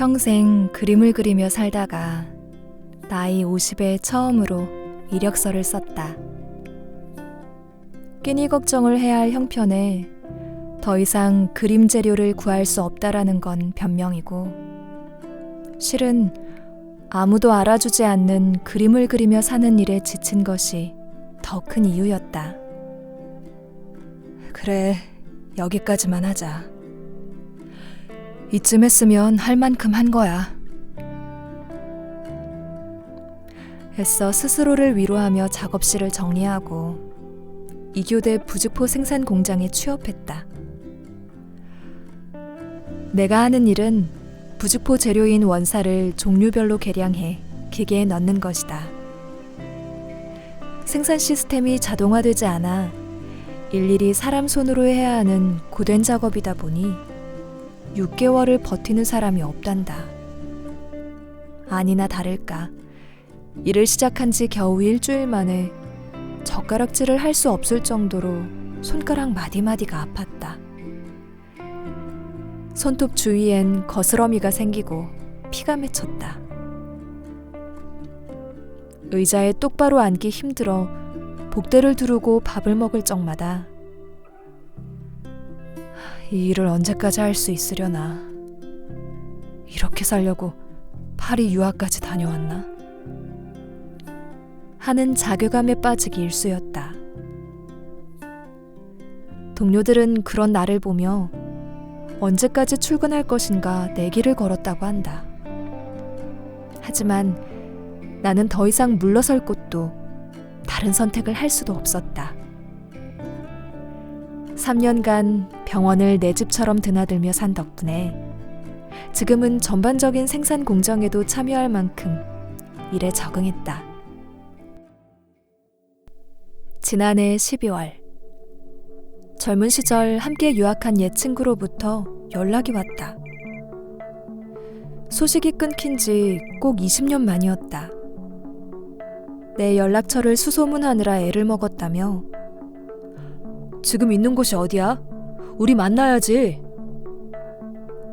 평생 그림을 그리며 살다가 나이 50에 처음으로 이력서를 썼다. 끼니 걱정을 해야 할 형편에 더 이상 그림 재료를 구할 수 없다라는 건 변명이고, 실은 아무도 알아주지 않는 그림을 그리며 사는 일에 지친 것이 더 큰 이유였다. 그래, 여기까지만 하자. 이쯤 했으면 할 만큼 한 거야. 애써 스스로를 위로하며 작업실을 정리하고 이교대 부직포 생산 공장에 취업했다. 내가 하는 일은 부직포 재료인 원사를 종류별로 개량해 기계에 넣는 것이다. 생산 시스템이 자동화되지 않아 일일이 사람 손으로 해야 하는 고된 작업이다 보니 6개월을 버티는 사람이 없단다. 아니나 다를까. 일을 시작한 지 겨우 일주일 만에 젓가락질을 할 수 없을 정도로 손가락 마디마디가 아팠다. 손톱 주위엔 거스러미가 생기고 피가 맺혔다. 의자에 똑바로 앉기 힘들어 복대를 두르고 밥을 먹을 적마다 이 일을 언제까지 할 수 있으려나. 이렇게 살려고 파리 유학까지 다녀왔나? 하는 자괴감에 빠지기 일쑤였다. 동료들은 그런 나를 보며 언제까지 출근할 것인가 내기를 걸었다고 한다. 하지만 나는 더 이상 물러설 곳도 다른 선택을 할 수도 없었다. 3년간 병원을 내 집처럼 드나들며 산 덕분에 지금은 전반적인 생산 공정에도 참여할 만큼 일에 적응했다. 지난해 12월 젊은 시절 함께 유학한 옛 친구로부터 연락이 왔다. 소식이 끊긴 지 꼭 20년 만이었다. 내 연락처를 수소문하느라 애를 먹었다며 지금 있는 곳이 어디야? 우리 만나야지.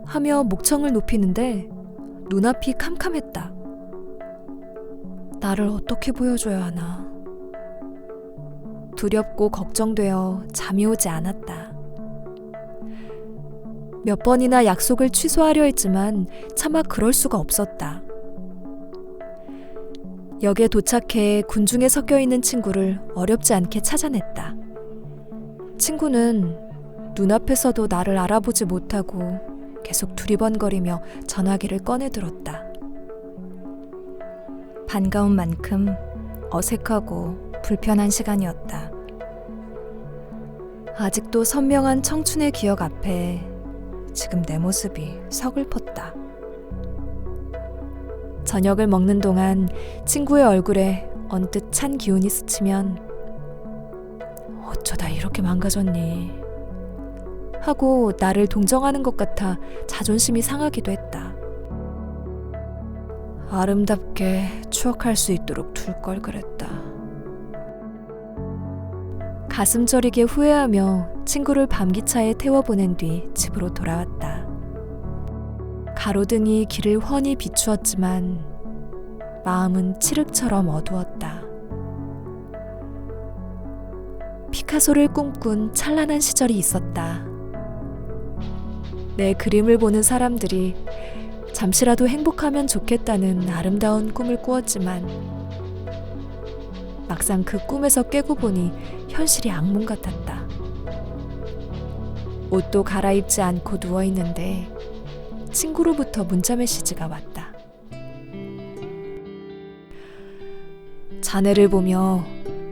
하며 목청을 높이는데 눈앞이 캄캄했다. 나를 어떻게 보여줘야 하나. 두렵고 걱정되어 잠이 오지 않았다. 몇 번이나 약속을 취소하려 했지만 차마 그럴 수가 없었다. 역에 도착해 군중에 섞여 있는 친구를 어렵지 않게 찾아냈다. 친구는 눈앞에서도 나를 알아보지 못하고 계속 두리번거리며 전화기를 꺼내들었다. 반가운 만큼 어색하고 불편한 시간이었다. 아직도 선명한 청춘의 기억 앞에 지금 내 모습이 서글펐다. 저녁을 먹는 동안 친구의 얼굴에 언뜻 찬 기운이 스치면 어쩌다 이렇게 망가졌니? 하고 나를 동정하는 것 같아 자존심이 상하기도 했다. 아름답게 추억할 수 있도록 둘 걸 그랬다. 가슴 저리게 후회하며 친구를 밤기차에 태워보낸 뒤 집으로 돌아왔다. 가로등이 길을 훤히 비추었지만 마음은 칠흑처럼 어두웠다. 피카소를 꿈꾼 찬란한 시절이 있었다. 내 그림을 보는 사람들이 잠시라도 행복하면 좋겠다는 아름다운 꿈을 꾸었지만 막상 그 꿈에서 깨고 보니 현실이 악몽 같았다. 옷도 갈아입지 않고 누워 있는데 친구로부터 문자 메시지가 왔다. 자네를 보며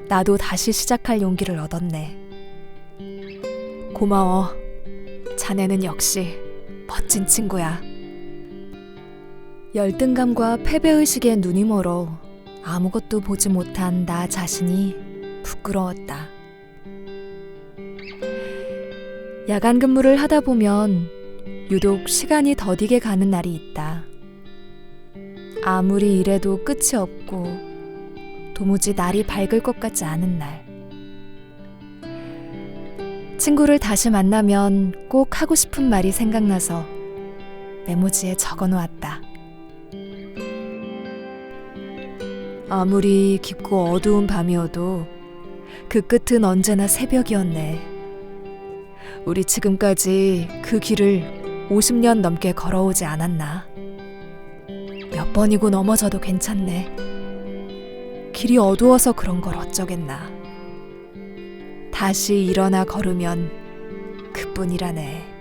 나도 다시 시작할 용기를 얻었네. 고마워. 자네는 역시 멋진 친구야. 열등감과 패배의식에 눈이 멀어 아무것도 보지 못한 나 자신이 부끄러웠다. 야간 근무를 하다 보면 유독 시간이 더디게 가는 날이 있다. 아무리 일해도 끝이 없고 도무지 날이 밝을 것 같지 않은 날. 친구를 다시 만나면 꼭 하고 싶은 말이 생각나서 메모지에 적어 놓았다. 아무리 깊고 어두운 밤이어도 그 끝은 언제나 새벽이었네. 우리 지금까지 그 길을 50년 넘게 걸어오지 않았나. 몇 번이고 넘어져도 괜찮네. 길이 어두워서 그런 걸 어쩌겠나. 다시 일어나 걸으면 그뿐이라네.